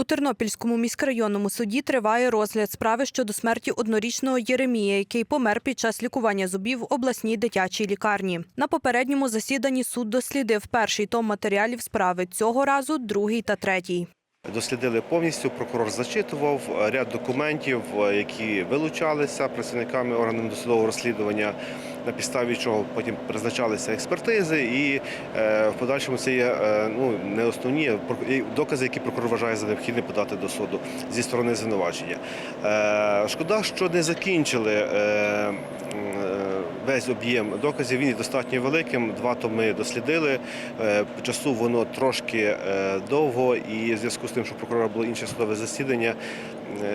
У Тернопільському міськрайонному суді триває розгляд справи щодо смерті однорічного Єремія, який помер під час лікування зубів в обласній дитячій лікарні. На попередньому засіданні суд дослідив перший том матеріалів справи. Цього разу другий та третій. Дослідили повністю. Прокурор зачитував е, ряд документів, е, які вилучалися працівниками органів досудового розслідування, на підставі чого потім призначалися експертизи, і е, в подальшому це є е, ну не основні докази, які прокурор вважає за необхідне подати до суду зі сторони звинувачення. Е, шкода, що не закінчили. Весь об'єм доказів він є достатньо великим. Два томи дослідили. Е, часу воно трошки довго, і в зв'язку з тим, що прокурора було інше судове засідання,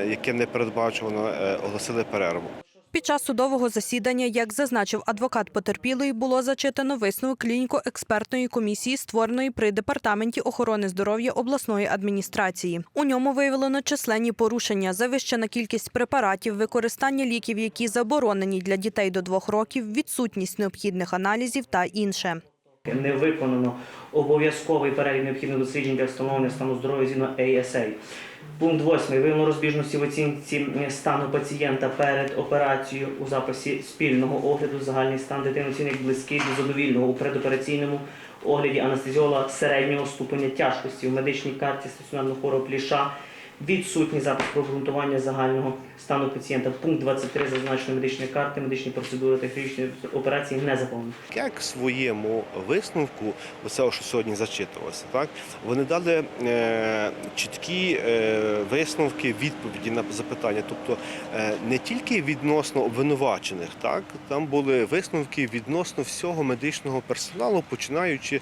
яке не передбачено, е, оголосили перерву. Під час судового засідання, як зазначив адвокат потерпілої, було зачитано висновок клініко-експертної комісії, створеної при департаменті охорони здоров'я обласної адміністрації. У ньому виявлено численні порушення, завищена кількість препаратів, використання ліків, які заборонені для дітей до двох років, відсутність необхідних аналізів та інше. Не виконано обов'язковий перелік необхідних досліджень для встановлення стану здоров'я згідно ASA. Пункт 8. Виявлено розбіжності в оцінці стану пацієнта перед операцією у записі спільного огляду. Загальний стан дитини оцінить близький до задовільного у предопераційному огляді анестезіолога середнього ступеня тяжкості в медичній карті стаціонарного хворого пліша. Відсутній запис про обґрунтування загального стану пацієнта. Пункт 23 зазначеної медичної карти, медичні процедури та хірургічні операції не заповнені. Як своєму висновку, оце, що сьогодні зачитувалося, так вони дали е, чіткі е, висновки, відповіді на запитання. Тобто е, не тільки відносно обвинувачених, так там були висновки відносно всього медичного персоналу, починаючи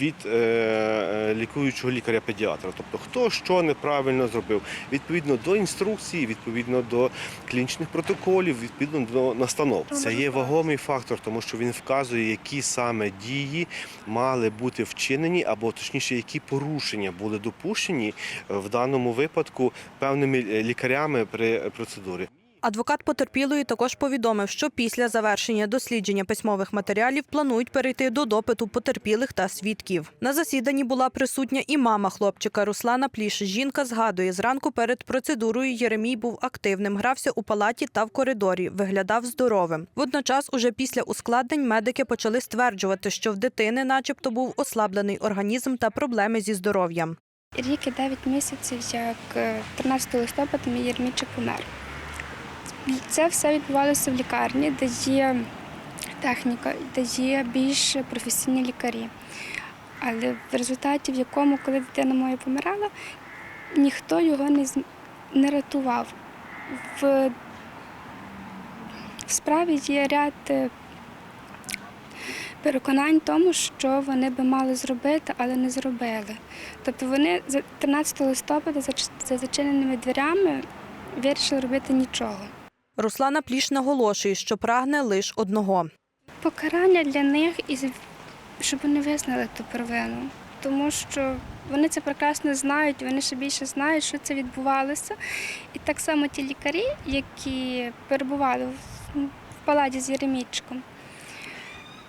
від е, е, лікуючого лікаря-педіатра. Тобто, хто що неправильно зробив, відповідно до інструкції, відповідно до клінічних протоколів, відповідно до настанов. Це є вагомий фактор, тому що він вказує, які саме дії мали бути вчинені, або точніше, які порушення були допущені в даному випадку певними е, лікарями при процедурі. Адвокат потерпілої також повідомив, що після завершення дослідження письмових матеріалів планують перейти до допиту потерпілих та свідків. На засіданні була присутня і мама хлопчика Руслана Пліш. Жінка згадує, зранку перед процедурою Єремій був активним, грався у палаті та в коридорі, виглядав здоровим. Водночас, уже після ускладнень, медики почали стверджувати, що в дитини, начебто, був ослаблений організм та проблеми зі здоров'ям. Рік і 9 місяців, як е, 13 листопада мій Єрмічик помер. Це все відбувалося в лікарні, де є техніка, де є більш професійні лікарі. Але в результаті, в якому, коли дитина моя помирала, ніхто його не, не рятував. В, в справі є ряд е, переконань тому, що вони би мали зробити, але не зробили. Тобто вони за 13 листопада за зачиненими дверями вирішили робити нічого. Руслана Пліш наголошує, що прагне лише одного. Покарання для них і щоб вони визнали ту провину. Тому що вони це прекрасно знають, вони ще більше знають, що це відбувалося. І так само ті лікарі, які перебували в, палаті з Єремічком,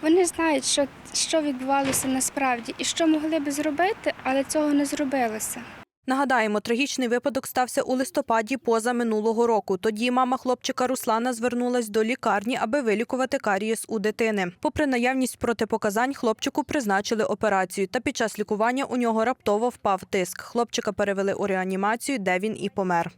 вони знають, що, що відбувалося насправді і що могли би зробити, але цього не зробилося. Нагадаємо, трагічний випадок стався у листопаді поза минулого року. Тоді мама хлопчика Руслана звернулась до лікарні, аби вилікувати карієс у дитини. Попри наявність протипоказань, хлопчику призначили операцію. Та під час лікування у нього раптово впав тиск. Хлопчика перевели у реанімацію, де він і помер.